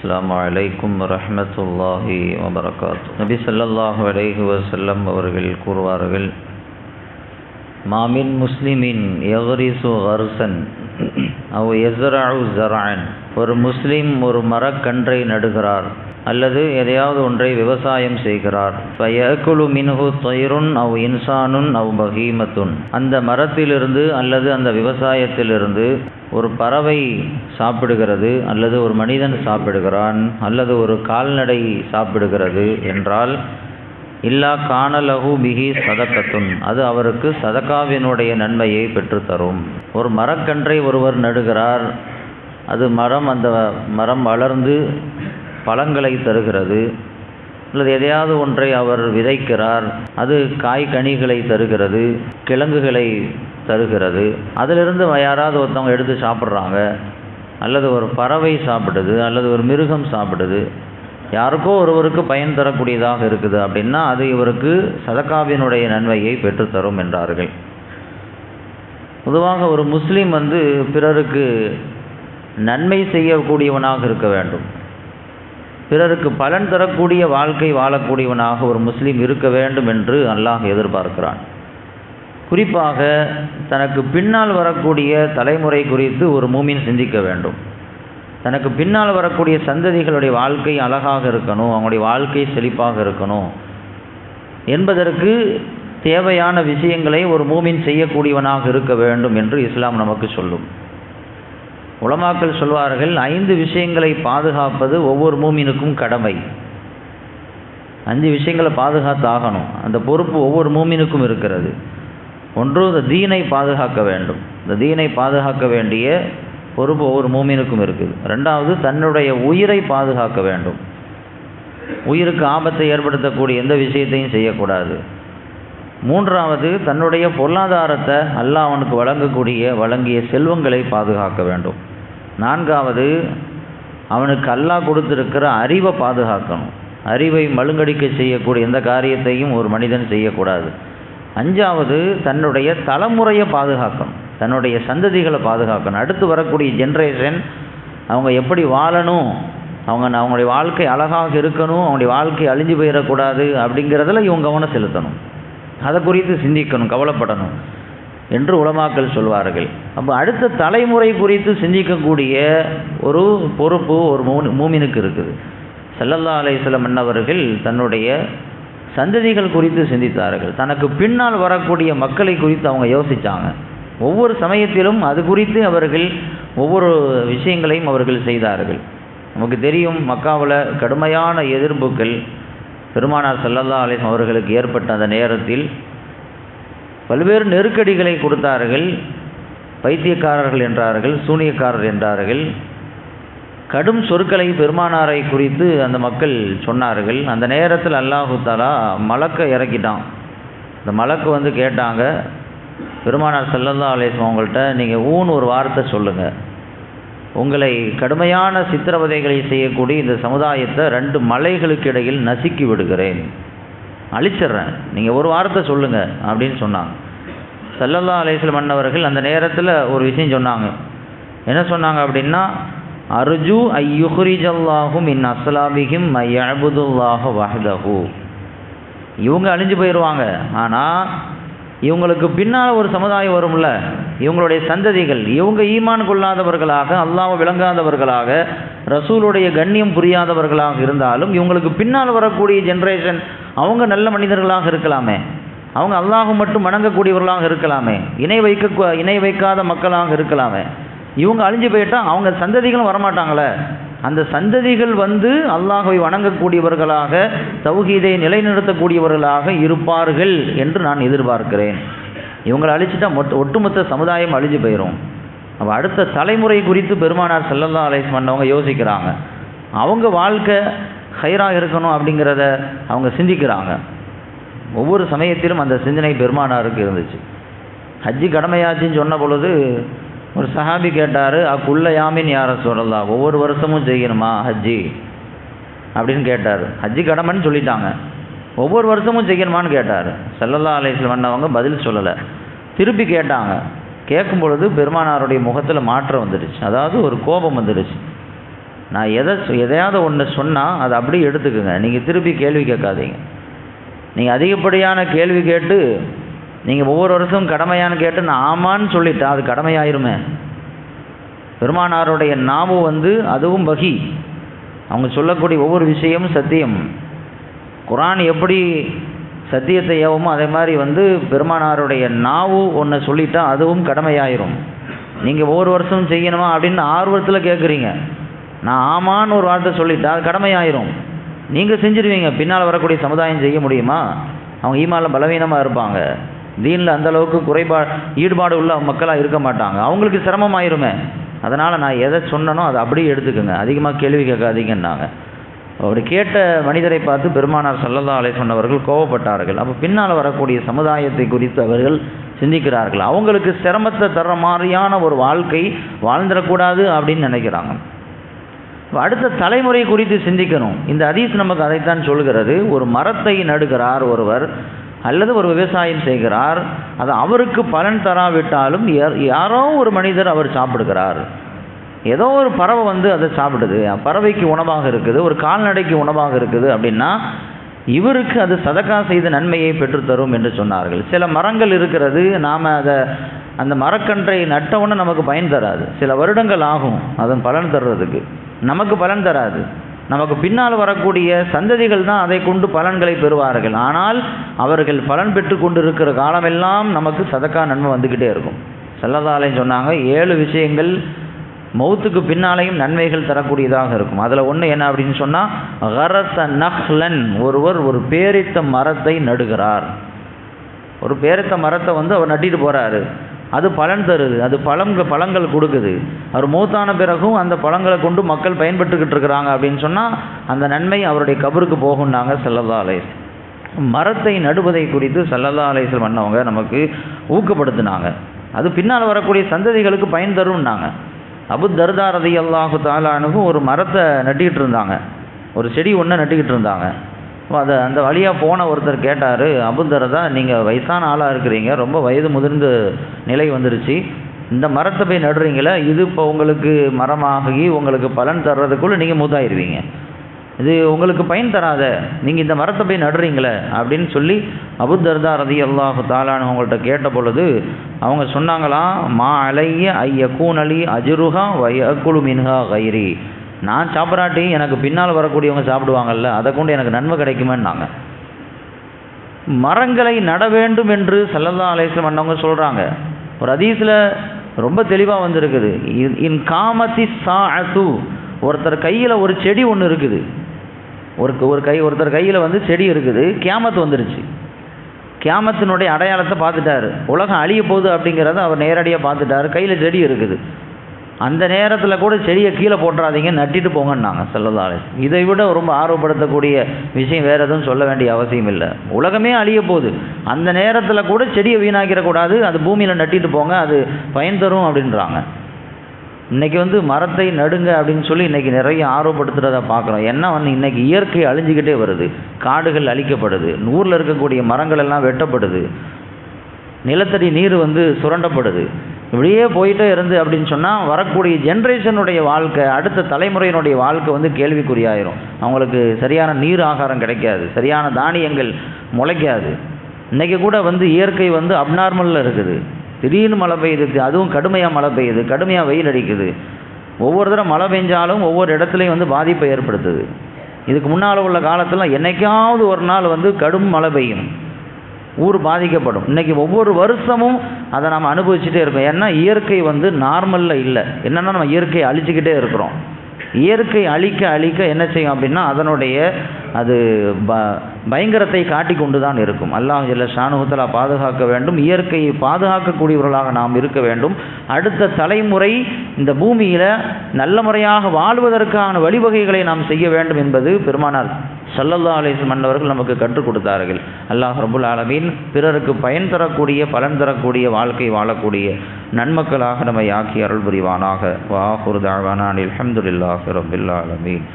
அஸ்லாம் வலைக்கும் வரமத்துல்லாஹி நபி சொல்லாஹு அலைஹி வசல்லம் அவர்கள் கூறுவார்கள் மாமின் முஸ்லிமின் எவரிசு ஹர்சன் அவ் எஸ்ராவு ஜரான் ஒரு முஸ்லீம் ஒரு மரக்கன்றை நடுகிறார். அல்லது எதையாவது ஒன்றை விவசாயம் செய்கிறார். ஃபயக்குலு மின்ஹு தொயருன் அவ் இன்சானுன் அவ் பகீமத்துன். அந்த மரத்திலிருந்து அல்லது அந்த விவசாயத்திலிருந்து ஒரு பறவை சாப்பிடுகிறது அல்லது ஒரு மனிதன் சாப்பிடுகிறான் அல்லது ஒரு கால்நடை சாப்பிடுகிறது என்றால் இல்லா காணலகு மிகி சதக்கத்துன் அது அவருக்கு சதக்காவினுடைய நன்மையை பெற்றுத்தரும். ஒரு மரக்கன்றை ஒருவர் நடுகிறார். அது மரம் அந்த மரம் வளர்ந்து பழங்களை தருகிறது. அல்லது எதையாவது ஒன்றை அவர் விதைக்கிறார். அது காய் கனிகளை தருகிறது. கிழங்குகளை தருகிறது. அதிலிருந்து யாராவது ஒருத்தவங்க எடுத்து சாப்பிட்றாங்க. அல்லது ஒரு பறவை சாப்பிடுது. அல்லது ஒரு மிருகம் சாப்பிடுது. யாருக்கோ ஒருவருக்கு பயன் தரக்கூடியதாக இருக்குது அப்படின்னா அது இவருக்கு சதக்காவினுடைய நன்மையை பெற்றுத்தரும் என்றார்கள். பொதுவாக ஒரு முஸ்லீம் வந்து பிறருக்கு நன்மை செய்யக்கூடியவனாக இருக்க வேண்டும். பிறருக்கு பலன் தரக்கூடிய வாழ்க்கை வாழக்கூடியவனாக ஒரு முஸ்லீம் இருக்க வேண்டும் என்று அல்லாஹ் எதிர்பார்க்கிறான். குறிப்பாக தனக்கு பின்னால் வரக்கூடிய தலைமுறை குறித்து ஒரு மூமின் சிந்திக்க வேண்டும். தனக்கு பின்னால் வரக்கூடிய சந்ததிகளுடைய வாழ்க்கை அழகாக இருக்கணும் அவங்களுடைய வாழ்க்கை செழிப்பாக இருக்கணும் என்பதற்கு தேவையான விஷயங்களை ஒரு மூமின் செய்யக்கூடியவனாக இருக்க வேண்டும் என்று இஸ்லாம் நமக்கு சொல்லும். உலமாக்கள் சொல்வார்கள் ஐந்து விஷயங்களை பாதுகாப்பது ஒவ்வொரு மூமினுக்கும் கடமை. அஞ்சு விஷயங்களை பாதுகாத்து ஆகணும் அந்த பொறுப்பு ஒவ்வொரு மூமினுக்கும் இருக்கிறது. ஒன்று இந்த தீனை பாதுகாக்க வேண்டும். இந்த தீனை பாதுகாக்க வேண்டிய பொறுப்பு ஒவ்வொரு மூமினுக்கும் இருக்குது. ரெண்டாவது தன்னுடைய உயிரை பாதுகாக்க வேண்டும். உயிருக்கு ஆபத்தை ஏற்படுத்தக்கூடிய எந்த விஷயத்தையும் செய்யக்கூடாது. மூன்றாவது தன்னுடைய பொருளாதாரத்தை அல்லாஹ் அவனுக்கு வழங்கக்கூடிய வழங்கிய செல்வங்களை பாதுகாக்க வேண்டும். நான்காவது அவனுக்கு அல்லாஹ் கொடுத்துருக்கிற அறிவை பாதுகாக்கணும். அறிவை மழுங்கடிக்க செய்யக்கூடிய எந்த காரியத்தையும் ஒரு மனிதன் செய்யக்கூடாது. அஞ்சாவது தன்னுடைய தலைமுறையை பாதுகாக்கணும். தன்னுடைய சந்ததிகளை பாதுகாக்கணும். அடுத்து வரக்கூடிய ஜென்ரேஷன் அவங்க எப்படி வாழணும்? அவங்க அவங்களுடைய வாழ்க்கை அழகாக இருக்கணும்? அவங்களுடைய வாழ்க்கை அழிஞ்சு போயிடக்கூடாது அப்படிங்கிறதுல இவங்க கவனம் செலுத்தணும். அதை குறித்து சிந்திக்கணும் கவலைப்படணும். என்று உலமாக்கல் சொல்வார்கள். அப்போ அடுத்த தலைமுறை குறித்து சிந்திக்கக்கூடிய ஒரு பொறுப்பு ஒரு மூ மூமினுக்கு இருக்குது. செல்லல்லா அலையம் அன்னவர்கள் தன்னுடைய சந்ததிகள் குறித்து சிந்தித்தார்கள். தனக்கு பின்னால் வரக்கூடிய மக்களை குறித்து அவங்க யோசித்தாங்க ஒவ்வொரு சமயத்திலும் அது குறித்து அவர்கள் ஒவ்வொரு விஷயங்களையும் அவர்கள் செய்தார்கள். நமக்கு தெரியும் மக்காவில் கடுமையான எதிர்ப்புகள். பெருமானார் சல்லல்லா அலிஸ் அவர்களுக்கு ஏற்பட்ட அந்த நேரத்தில் பல்வேறு நெருக்கடிகளை கொடுத்தார்கள். பைத்தியக்காரர்கள் என்றார்கள் சூனியக்காரர் என்றார்கள். கடும் சொற்களை பெருமானாரை குறித்து அந்த மக்கள் சொன்னார்கள். அந்த நேரத்தில் அல்லாஹு தாலா மலக்கை இறக்கிட்டான். அந்த மலக்கு வந்து கேட்டாங்க பெருமானார் சல்லல்லா அலேஸ்வம் அவங்கள்ட்ட நீங்கள் ஊன் ஒரு வார்த்தை சொல்லுங்கள் உங்களை கடுமையான சித்திரவதைகளை செய்யக்கூடிய இந்த சமுதாயத்தை ரெண்டு மலைகளுக்கு இடையில் நசுக்கி விடுகிறேன். அழிச்சிட்றேன். நீங்கள் ஒரு வாரத்தை சொல்லுங்கள் அப்படின்னு சொன்னாங்க. சல்லல்லா அலேஸ்லம் மன்னவர்கள் அந்த நேரத்தில் ஒரு விஷயம் சொன்னாங்க. என்ன சொன்னாங்க அப்படின்னா அர்ஜு ஐயுஹ்ரிஜல்லாஹும் இன் அஸ்லாபிஹிம் ஐயபுதுல்லாஹ வஹதஹு. இவங்க அழிஞ்சு போயிடுவாங்க ஆனால் இவங்களுக்கு பின்னால் ஒரு சமுதாயம் வரும்ல இவங்களுடைய சந்ததிகள் இவங்க ஈமான் கொள்ளாதவர்களாக அல்லாவை விளங்காதவர்களாக ரசூலுடைய கண்ணியம் புரியாதவர்களாக இருந்தாலும் இவங்களுக்கு பின்னால் வரக்கூடிய ஜென்ரேஷன் அவங்க நல்ல மனிதர்களாக இருக்கலாமே. அவங்க அல்லாஹ் மட்டும் வணங்கக்கூடியவர்களாக இருக்கலாமே. இணை வைக்க இணை வைக்காத மக்களாக இருக்கலாமே. இவங்க அழிஞ்சு போயிட்டால் அவங்க சந்ததிகளும் வரமாட்டாங்களே. அந்த சந்ததிகள் வந்து அல்லாஹை வணங்கக்கூடியவர்களாக தௌஹீதை நிலைநிறுத்தக்கூடியவர்களாக இருப்பார்கள் என்று நான் எதிர்பார்க்கிறேன். இவங்களை அழிச்சிட்டா மொத்த ஒட்டுமொத்த சமுதாயம் அழிஞ்சு போயிடும் அப்போ அடுத்த தலைமுறை குறித்து பெருமானார் செல்லல்லா அலைஸ் பண்ணவங்க யோசிக்கிறாங்க. அவங்க வாழ்க்கை ஹைராக இருக்கணும் அப்படிங்கிறத அவங்க சிந்திக்கிறாங்க. ஒவ்வொரு சமயத்திலும் அந்த சிந்தனை பெருமானாருக்கு இருந்துச்சு. ஹஜ்ஜி கடமையாச்சுன்னு சொன்ன பொழுது ஒரு சஹாபி கேட்டார் அக்குள்ள யாமின் யார சொல்லலாம் ஒவ்வொரு வருஷமும் செய்யணுமா ஹஜ்ஜி? அப்படின்னு கேட்டார். ஹஜ்ஜி கடமைன்னு சொல்லிட்டாங்க. ஒவ்வொரு வருஷமும் செய்யணுமான்னு கேட்டார். செல்லல்லா அலைஸ்லம் வந்தவங்க பதில் சொல்லலை. திருப்பி கேட்டாங்க. கேட்கும் பொழுது பெருமானாருடைய முகத்தில் மாற்றம் வந்துடுச்சு. அதாவது ஒரு கோபம் வந்துடுச்சு. நான் எதை சொ- எதையாவது ஒன்று சொன்னால் அதை அப்படியே எடுத்துக்கோங்க. நீங்கள் திருப்பி கேள்வி கேட்காதீங்க. நீங்கள் அதிகப்படியான கேள்வி கேட்டு நீங்கள் ஒவ்வொரு வருஷம் கடமையான்னு கேட்டு நான் ஆமான்னு சொல்லிட்டேன் அது கடமையாயிருமே. பெருமானாருடைய நாமும் வந்து அதுவும் வகி. அவங்க சொல்லக்கூடிய ஒவ்வொரு விஷயமும் சத்தியம். குரான் எப்படி சத்தியத்தை ஏவமோ அதே மாதிரி வந்து பெருமானாருடைய நாவு ஒன்று சொல்லிட்டா அதுவும் கடமையாயிரும். நீங்கள் ஒவ்வொரு வருஷமும் செய்யணுமா அப்படின்னு ஆர்வத்தில் கேட்குறீங்க நான் ஆமான்னு ஒரு வார்த்தை சொல்லிட்டா அது கடமையாயிரும். நீங்கள் செஞ்சிருவீங்க பின்னால் வரக்கூடிய சமுதாயம் செய்ய முடியுமா? அவங்க ஈமாவில் பலவீனமாக இருப்பாங்க. தீனில் அந்தளவுக்கு குறைபா ஈடுபாடு உள்ள மக்களாக இருக்க மாட்டாங்க. அவங்களுக்கு சிரமமாயிருமே. அதனால் நான் எதை சொன்னனோ அதை அப்படியே எடுத்துக்கோங்க. அதிகமாக கேள்வி கேட்காதீங்கன்னாங்க. அப்படி கேட்ட மனிதரை பார்த்து பெருமானார் சல்லல்லா அலை சொன்னவர்கள் கோவப்பட்டார்கள். அப்போ பின்னால் வரக்கூடிய சமுதாயத்தை குறித்து அவர்கள் சிந்திக்கிறார்கள். அவங்களுக்கு சிரமத்தை தர்ற மாதிரியான ஒரு வாழ்க்கை வாழ்ந்துடக்கூடாது அப்படின்னு நினைக்கிறாங்க. அடுத்த தலைமுறை குறித்து சிந்திக்கணும். இந்த அதீஸ் நமக்கு அதைத்தான் சொல்கிறது. ஒரு மரத்தை நடுகிறார் ஒருவர் அல்லது ஒரு விவசாயம் செய்கிறார் அது அவருக்கு பலன் தராவிட்டாலும் யார்- யாரோ ஒரு மனிதர் அவர் சாப்பிடுகிறார். ஏதோ ஒரு பறவை வந்து அதை சாப்பிடுது. பறவைக்கு உணவாக இருக்குது ஒரு கால்நடைக்கு உணவாக இருக்குது அப்படின்னா இவருக்கு அது சதக்கா செய்த நன்மையை பெற்றுத்தரும் என்று சொன்னார்கள். சில மரங்கள் இருக்கிறது நாம் அதை அந்த மரக்கன்றை நட்டவுடனே நமக்கு பயன் தராது. சில வருடங்கள் ஆகும் அதன் பலன் தர்றதுக்கு. நமக்கு பலன் தராது. நமக்கு பின்னால் வரக்கூடிய சந்ததிகள் தான் அதை கொண்டு பலன்களை பெறுவார்கள். ஆனால் அவர்கள் பலன் பெற்று கொண்டிருக்கிற காலமெல்லாம் நமக்கு சதக்கா நன்மை வந்துக்கிட்டே இருக்கும். செல்லதாலையும் சொன்னாங்க ஏழு விஷயங்கள் மௌத்துக்கு பின்னாலேயும் நன்மைகள் தரக்கூடியதாக இருக்கும். அதில் ஒன்று என்ன அப்படின்னு சொன்னால் ஹரச நஹ்லன் ஒருவர் ஒரு பேரித்த மரத்தை நடுகிறார். ஒரு பேரித்த மரத்தை வந்து அவர் நட்டிட்டு போகிறாரு அது பலன் தருது. அது பழம் பழங்கள் கொடுக்குது. அவர் மூத்தான பிறகும் அந்த பழங்களை கொண்டு மக்கள் பயன்பட்டுக்கிட்டு இருக்கிறாங்க அப்படின்னு சொன்னால் அந்த நன்மை அவருடைய கபருக்கு போகும்னாங்க செல்லல்லா மரத்தை நடுவதை குறித்து சல்லல்லா அலைசல் பண்ணவங்க நமக்கு ஊக்கப்படுத்தினாங்க. அது பின்னால் வரக்கூடிய சந்ததிகளுக்கு பயன் தரும்னாங்க. அபு தர்தா ரதி அல்லாஹு தாலானுக்கும் ஒரு மரத்தை நட்டிக்கிட்டு இருந்தாங்க. ஒரு செடி ஒன்று நட்டுக்கிட்டு இருந்தாங்க. அதை அந்த வழியாக போன ஒருத்தர் கேட்டார் அபுதரதா நீங்கள் வயசான ஆளாக இருக்கிறீங்க ரொம்ப வயது முதிர்ந்த நிலை வந்துருச்சு. இந்த மரத்தை போய் நடுறீங்களே இது இப்போ உங்களுக்கு மரமாகி உங்களுக்கு பலன் தர்றதுக்குள்ளே நீங்கள் மூத்தாயிருவீங்க இது உங்களுக்கு பயன் தராத நீங்கள் இந்த மரத்தை போய் நடுறீங்களே அப்படின்னு சொல்லி அபுதர்தா ரதி அல்லாஹு தாலான்னு அவங்கள்ட்ட கேட்ட பொழுது அவங்க சொன்னாங்களாம் மா அலைய ஐய கூனலி வய வயக்குழு மின்ஹா கைரி. நான் சாப்பிடாட்டி எனக்கு பின்னால் வரக்கூடியவங்க சாப்பிடுவாங்கல்ல அதை கொண்டு எனக்கு நன்மை கிடைக்குமேன்னாங்க. மரங்களை நட வேண்டும் என்று சல்லல்லா அலைஸ்லம் அண்ணவங்க சொல்கிறாங்க ஒரு அதீஸில் ரொம்ப தெளிவாக வந்திருக்குது. இன் இன் காமத்தி அசு ஒருத்தர் கையில் ஒரு செடி ஒன்று இருக்குது. ஒரு ஒரு கை ஒருத்தர் கையில் வந்து செடி இருக்குது. கேமத்து வந்துருச்சு. கேமத்தினுடைய அடையாளத்தை பார்த்துட்டாரு. உலகம் அழிய போகுது அப்படிங்கிறத அவர் நேரடியாக பார்த்துட்டாரு. கையில் செடி இருக்குது. அந்த நேரத்தில் கூட செடியை கீழே போட்டுறாதீங்க நட்டிட்டு போங்கன்னாங்க செல்லதாலே இதை விட ரொம்ப ஆர்வப்படுத்தக்கூடிய விஷயம் வேறு எதுவும் சொல்ல வேண்டிய அவசியம் இல்லை. உலகமே அழிய போகுது. அந்த நேரத்தில் கூட செடியை வீணாக்கிடக்கூடாது அது பூமியில் நட்டிட்டு போங்க அது பயன் தரும் அப்படின்றாங்க. இன்னைக்கு வந்து மரத்தை நடுங்க அப்படின்னு சொல்லி இன்றைக்கி நிறைய ஆர்வப்படுத்துகிறத பார்க்குறோம் என்ன வந்து இன்னைக்கு இயற்கை அழிஞ்சிக்கிட்டே வருது. காடுகள் அழிக்கப்படுது. ஊரில் இருக்கக்கூடிய மரங்கள் எல்லாம் வெட்டப்படுது. நிலத்தடி நீர் வந்து சுரண்டப்படுது. இப்படியே போயிட்டே இருந்து அப்படின்னு சொன்னால் வரக்கூடிய ஜென்ரேஷனுடைய வாழ்க்கை அடுத்த தலைமுறையினுடைய வாழ்க்கை வந்து கேள்விக்குறியாயிரும். அவங்களுக்கு சரியான நீர் ஆகாரம் கிடைக்காது சரியான தானியங்கள் முளைக்காது. இன்றைக்கி கூட வந்து இயற்கை வந்து அப்நார்மலில் இருக்குது. திடீர்னு மழை பெய்யுது அதுவும் கடுமையாக மழை பெய்யுது கடுமையாக வெயில் அடிக்குது. ஒவ்வொரு தடவை மழை பெஞ்சாலும் ஒவ்வொரு இடத்துலையும் வந்து பாதிப்பை ஏற்படுத்துது. இதுக்கு முன்னால் உள்ள காலத்தில் என்னைக்காவது ஒரு நாள் வந்து கடும் மழை பெய்யும். ஊர் பாதிக்கப்படும். இன்னைக்கு ஒவ்வொரு வருஷமும் அதை நம்ம அனுபவிச்சுட்டே இருக்கோம். ஏன்னா இயற்கை வந்து நார்மலில் இல்லை. என்னென்னா நம்ம இயற்கையை அழிச்சிக்கிட்டே இருக்கிறோம். இயற்கை அழிக்க அழிக்க என்ன செய்யும் அப்படின்னா அதனுடைய அது ப பயங்கரத்தை காட்டி கொண்டு தான் இருக்கும். அல்லாஹ் ஜல்ல ஷானுஹத்தலா பாதுகாக்க வேண்டும். இயற்கையை பாதுகாக்கக்கூடியவர்களாக நாம் இருக்க வேண்டும். அடுத்த தலைமுறை இந்த பூமியில் நல்ல முறையாக வாழ்வதற்கான வழிவகைகளை நாம் செய்ய வேண்டும் என்பது பெருமானார் சல்லல்லா அலிஸ்லம் மன்னவர்கள் நமக்கு கற்றுக் கொடுத்தார்கள். அல்லாஹ் ரபுல் ஆலமீன் பிறருக்கு பயன் தரக்கூடிய பலன் தரக்கூடிய வாழ்க்கை வாழக்கூடிய நன்மக்களாக நம்மை ஆக்கி அருள் புரிவானாக. வாஹுர் தாவானான் அல்ஹம்துலில்லாஹி ரபில் ஆலமீன்.